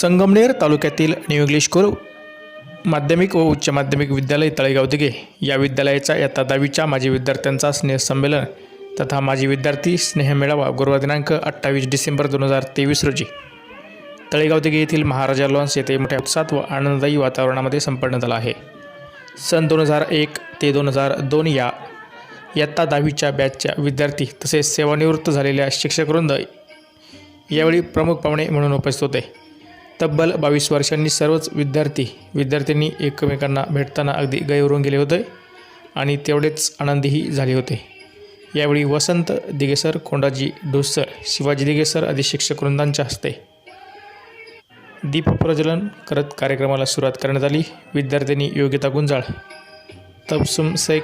संगमनेर तालुक्यातील new English school माध्यमिक व उच्च माध्यमिक विद्यालय तळेगाव दिघे या विद्यालयाच्या यत्ता दहावीच्या माजी विद्यार्थ्यांचा स्नेहसंमेलन तथा माजी विद्यार्थी स्नेहमेळावा गुरुवार दिनांक अठ्ठावीस डिसेंबर दोन हजार तेवीस रोजी. तळेगाव दिघे येथील महाराजा लॉन्स येथे मोठ्या उत्साहात व आनंददायी वातावरणामध्ये संपन्न झाला आहे. सन दोन हजार एक ते दोन हजार दोन या इयत्ता दहावीच्या बॅचच्या विद्यार्थी तसेच सेवानिवृत्त झालेल्या शिक्षकवृंद यावेळी प्रमुख पाहुणे म्हणून उपस्थित होते. तब्बल बावीस वर्षांनी सर्वच विद्यार्थी विद्यार्थ्यांनी एकमेकांना भेटताना अगदी गैवरून गेले होते आणि तेवढेच आनंदीही झाले होते. यावेळी वसंत दिगेसर कोंडाजी डोसर शिवाजी दिगेसर आदी शिक्षकवृंदांच्या हस्ते दीपप्रज्वलन करत कार्यक्रमाला सुरुवात करण्यात आली. विद्यार्थ्यांनी योगिता गुंजाळ तबसुम शेख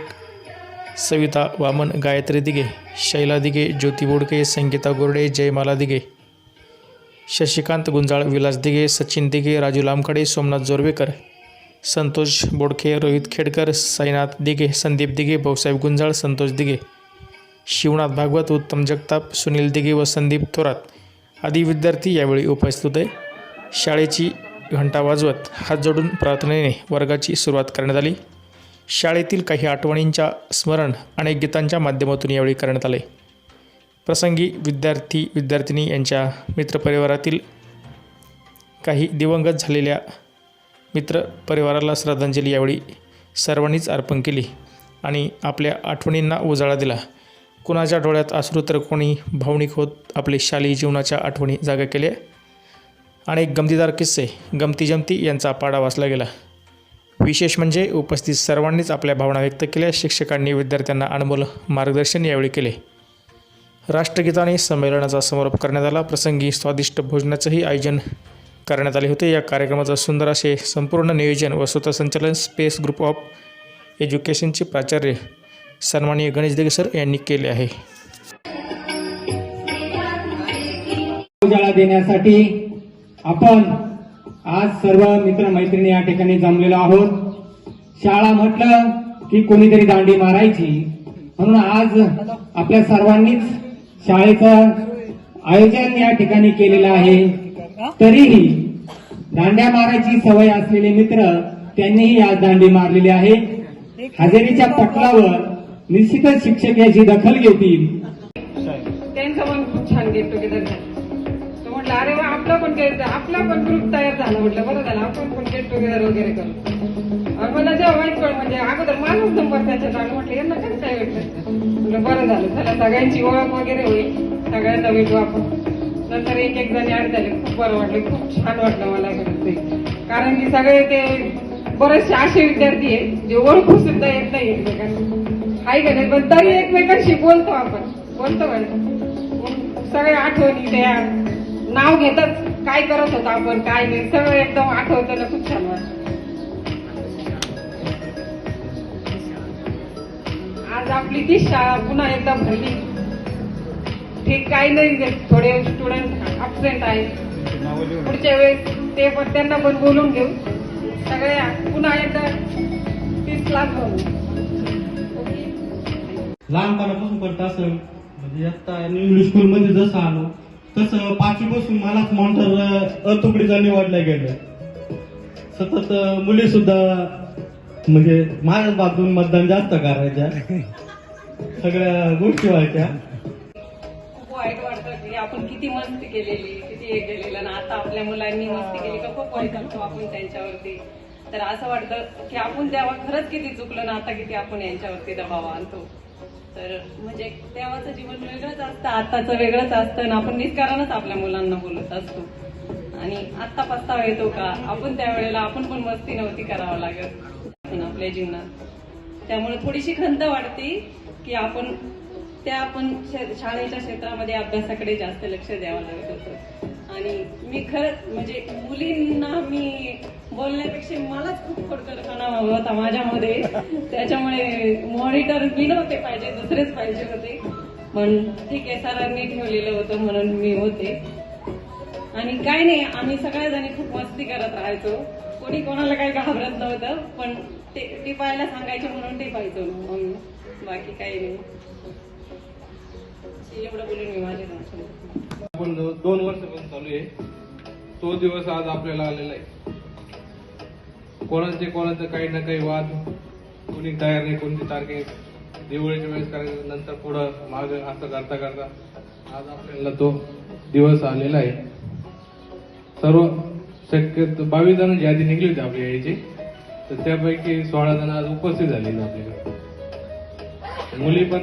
सविता वामन गायत्री दिगे शैला दिगे ज्योती बोडके संगीता गोरडे जयमाला दिगे शशिकांत गुंजाळ विलास दिघे सचिन दिघे राजू लामखडे सोमनाथ जोरवेकर संतोष बोडखे रोहित खेडकर साईनाथ दिघे संदीप दिघे भाऊसाहेब गुंजाळ संतोष दिघे शिवनाथ भागवत उत्तम जगताप सुनील दिघे व संदीप थोरात. आदी विद्यार्थी यावेळी उपस्थित होते. शाळेची घंटा वाजवत हात जोडून प्रार्थनेने वर्गाची सुरुवात करण्यात आली. शाळेतील काही आठवणींच्या स्मरण अनेक गीतांच्या माध्यमातून यावेळी करण्यात आले. प्रसंगी विद्यार्थी विद्यार्थिनी यांच्या मित्रपरिवारातील काही दिवंगत झालेल्या मित्रपरिवाराला श्रद्धांजली यावेळी सर्वांनीच अर्पण केली आणि आपल्या आठवणींना उजाळा दिला. कुणाच्या डोळ्यात अश्रू तर कोणी भावनिक होत आपले शालेय जीवनाच्या आठवणी जागा केल्या. अनेक गमतीदार किस्से गमती जमती यांचा पाडा वाचला गेला. विशेष म्हणजे उपस्थित सर्वांनीच आपल्या भावना व्यक्त केल्या. शिक्षकांनी विद्यार्थ्यांना अनमोल मार्गदर्शन यावेळी केले. राष्ट्रगीताने संमेलनाचा समारोप करण्यात आला. प्रसंगी स्वादिष्ट भोजनाचंही आयोजन करण्यात आले होते. या कार्यक्रमाचं सुंदर असे संपूर्ण नियोजन व स्वतःसंचालन स्पेस ग्रुप ऑफ एज्युकेशनचे प्राचार्य सन्माननीय गणेश देगसर यांनी केले आहे. उजाळा देण्यासाठी आपण आज सर्व मित्रमैत्रिणी या ठिकाणी जमलेलो आहोत. शाळा म्हटलं की कोणीतरी दांडी मारायची. म्हणून आज आपल्या सर्वांनीच शाळेचं आयोजन या ठिकाणी केलेलं आहे. तरीही दांड्या मारायची सवय असलेले मित्र त्यांनीही आज दांडी मारलेली आहे. हजेरीच्या पटलावर निश्चितच शिक्षक याची दखल घेतील. त्यांचं पण खूप छान गेट टुगेदर झालं. तो म्हटलं अरे वा आपला पण गेट आपला पण ग्रुप तयार झाला. म्हटलं बरं झालं आपण पण गेट टुगेदर वगैरे करू. आणि मला जेव्हा माहीत कळ म्हणजे अगोदर माझाच नंबर त्याच्यात आला. म्हटलं यांना कसं काय वाटलं? म्हटलं बरं झालं. झालं सगळ्यांची ओळख वगैरे होईल. सगळ्यांना भेटू आपण. नंतर एक एक जण ऍड झाले खूप बरं वाटलं. खूप छान वाटलं मला ते कारण की सगळे ते बरेचसे असे विद्यार्थी आहेत जे ओळखू सुद्धा येत नाही एकमेकांना आहे का नाही? पण तरी एकमेकांशी बोलतो आपण. बोलतो मॅडम सगळे आठवणी त्या नाव घेतच काय करत होतो आपण? काय नाही. सगळं एकदम आठवतं ना खूप छान वाटतं आज आपली ती शाळा पुन्हा एकदा भरली. ठीक काही नाही थोडे स्टुडंट अबसेंट आहेत. पुढच्या वेळेस ते पण त्यांना पण बोलून घेऊ. सगळ्या पुन्हा एकदा तीस क्लास भरू लहानपणापासून करत असेल म्हणजे आता इंग्लिश स्कूल मध्ये जसं आलो तसं पाचवीपासून मलाच मॉन्टर अतुकडीचा निवडला गेलं. सतत मुली सुद्धा म्हणजे माझ्याच बाबतून मतदान जास्त करायच्या. सगळ्या गोष्टी व्हायच्या. खूप वाईट वाटतं की आपण किती मस्ती केलेली किती हे केलेलं ना आता आपल्या मुलांनी मस्ती केली का खूप वाईट करतो आपण त्यांच्यावरती. तर असं वाटतं की आपण तेव्हा खरंच किती चुकलं ना आता किती आपण यांच्यावरती दबाव आणतो. तर म्हणजे तेव्हाचं जीवन वेगळंच असतं आताचं वेगळंच असतं आणि आपण निष्कारणच आपल्या मुलांना बोलत असतो. आणि आत्ता पस्तावा येतो का? आपण त्यावेळेला आपण पण मस्ती नव्हती करावं लागत. आपल्या जीवनात. त्यामुळे थोडीशी खंत वाटते की आपण त्या आपण शाळेच्या क्षेत्रामध्ये अभ्यासाकडे जास्त लक्ष द्यावं लागत होतं. आणि मी खरंच म्हणजे मुलींना मी बोलण्यापेक्षा मलाच खूप खोडकरपणा होता माझ्यामध्ये. त्याच्यामुळे मॉनिटर मी नव्हते पाहिजे दुसरेच पाहिजे होते. पण ठीक आहे सरांनी ठेवलेलं होतं म्हणून मी होते. आणि काय नाही आम्ही सगळ्या जणी खूप मस्ती करत राहायचो. कोणी कोणाला काही घाबरत नव्हतं पण ते टिपायला सांगायचे म्हणून टिपायचो मग बाकी काही नाही. एवढं बोलून मी माझे आपण दोन वर्षापासून चालू आहे. तो दिवस आज आपल्याला आलेला आहे. कोणाचे कोणाचं काही ना काही वाद कोणी तयार नाही कोणती तारखे दिवाळीच्या वेळेस करायचं नंतर पुढं माग असं करता करता आज आपल्याला तो दिवस आलेला आहे. सर्व शक्यतो बावीस जणांची यादी निघली होती आपल्या यायची. तर त्यापैकी सोळा जण आज उपस्थित झालेले आपल्याकडे मुली पण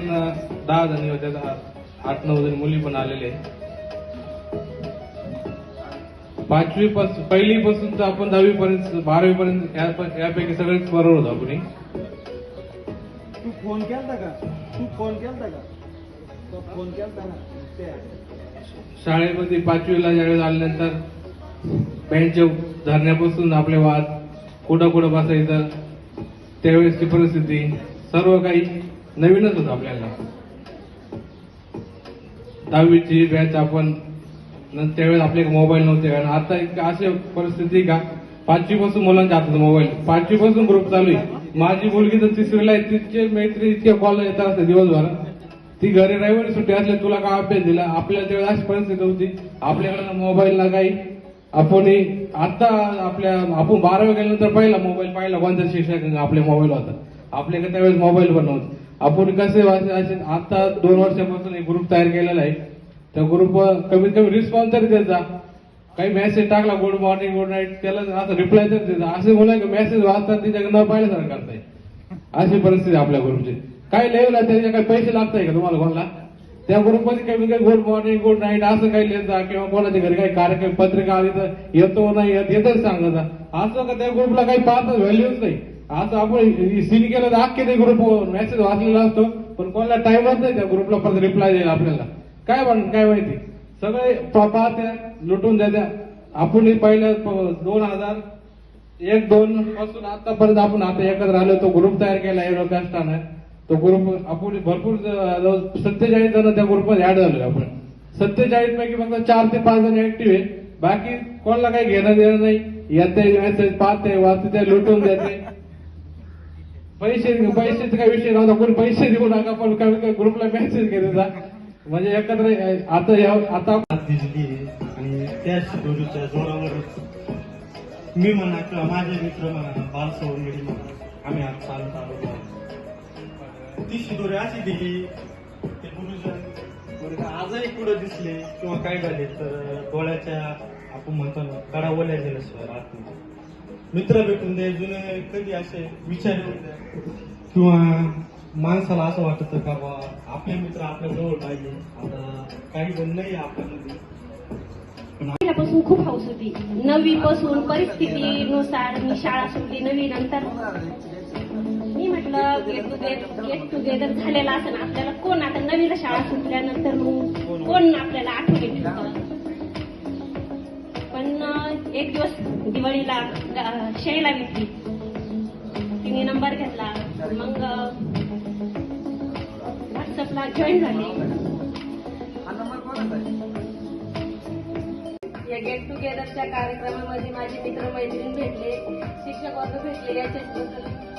दहा जणी होत्या दहा- आठ नऊ जणी मुली पण आलेले. पाचवी पासून पहिली पासून तर आपण दहावी पर्यंत बारावी पर्यंत यापैकी सगळेच बरोबर होतो आपण. तू फोन केलता का? तू फोन केलता का? तो फोन शाळेमध्ये पाचवीला ज्यावेळेस आल्यानंतर बेंच धरण्यापासून आपले वाद कुठं कुठं बसायचं त्यावेळेसची परिस्थिती सर्व काही नवीनच होतं आपल्याला. दहावीची बॅच आपण त्यावेळेस आपले मोबाईल नव्हते आणि आता एक अशी परिस्थिती का पाचवी पासून मुलांच्या हातात मोबाईल पाचवी पासून ग्रुप चालू आहे. माझी मुलगी तर तिसरीला आहे तिचे मैत्री इतके कॉल येतात असते दिवसभर. ती घरी रविवारी सुट्टी असले तुला काय अभ्यास दिला? आपल्याला त्यावेळेस अशी परिस्थिती होती. आपल्याकडे मोबाईल ना काही आपण आता आपल्या आपण बारावी गेल्यानंतर पहिला मोबाईल पाहिला कोणत्या शिक्षक आपल्या मोबाईल होता? आपल्याकडे त्यावेळेस मोबाईल बनवत आपण कसे वाचायचे असे आता दोन वर्षापासून एक ग्रुप तयार केलेला आहे. त्या ग्रुप कमीत कमी रिस्पॉन्स तरी द्यायचा काही मेसेज टाकला गुड मॉर्निंग गुड नाईट त्याला असं रिप्लाय तरी द्यायचा असे मुलं मेसेज वाचतात त्याच्या न पाहिल्यासारखं करताय. अशी परिस्थिती आपल्या ग्रुपची काही लिहिलं त्याच्या काही पैसे लागताय का तुम्हाला कोणाला? त्या ग्रुपमध्ये कमी काही गुड मॉर्निंग गुड नाईट असं काही लिहिता किंवा कोणाच्या घरी काही कार्यक्रम पत्रिका आली तर येतो नाही येत येतच सांगत असं का त्या ग्रुपला काही पाहत व्हॅल्यूच नाही. असं आपण सीन केलं तर अख्खे ते ग्रुप मेसेज वाचलेला असतो पण कोणाला टाइमच नाही त्या ग्रुपला परत रिप्लाय द्यायला आपल्याला. काय म्हण काय माहिती? सगळे पाहत्या लुटून द्या आपण हे पहिल्या दोन हजार एक दोन पासून आतापर्यंत आपण आता एकत्र आलो तो ग्रुप तयार केला एवढं कष्टानं. तो ग्रुप आपण भरपूर सत्तेचाळीस जण त्या ग्रुपमध्ये ऍड झालो आपण. सत्तेचाळीस पैकी फक्त चार ते पाच जण ऍक्टिव्ह आहे बाकी कोणाला काही घेणं देणं नाही. येते मेसेज पाहते वाचते लुटून देते पैसे पैशाचा काही विषय नव्हता. कोणी पैसे देऊ नका पण कमी कमी ग्रुपला मेसेज केलेला म्हणजे एकत्र आता या- आता आणि त्या शिदोरीच्या मी म्हणा किंवा माझे मित्र म्हणा बाल म्हणा ती शिदोरी अशी दिली ते गुरुजन आजही पुढे दिसले किंवा काय झाले तर डोळ्याच्या आपण म्हणतो ना कडा ओल्या गेल्याशिवाय राहत मित्र भेटून दे जुने कधी असे विचार किंवा माणसाला असं वाटतं का बा आपले मित्र आपल्या जवळ पाहिजे आता काही जण नाही आपल्यामध्ये. पहिल्यापासून खूप हौस होती. नवी पासून परिस्थितीनुसार मी शाळा सुटली नवी नंतर मी म्हटलं गेट टुगेदर गेट टुगेदर झालेला असेल आपल्याला कोण आता नवीन शाळा सुटल्यानंतर मग कोण आपल्याला आठवणी पण एक दिवस दिवाळीला शैला घेतली तिने नंबर घेतला. मग व्हॉट्सअपला जॉईन झाले. या गेट टुगेदरच्या कार्यक्रमामध्ये माझे मित्र मैत्रीण भेटले शिक्षक वर्ग भेटले याच्याबद्दल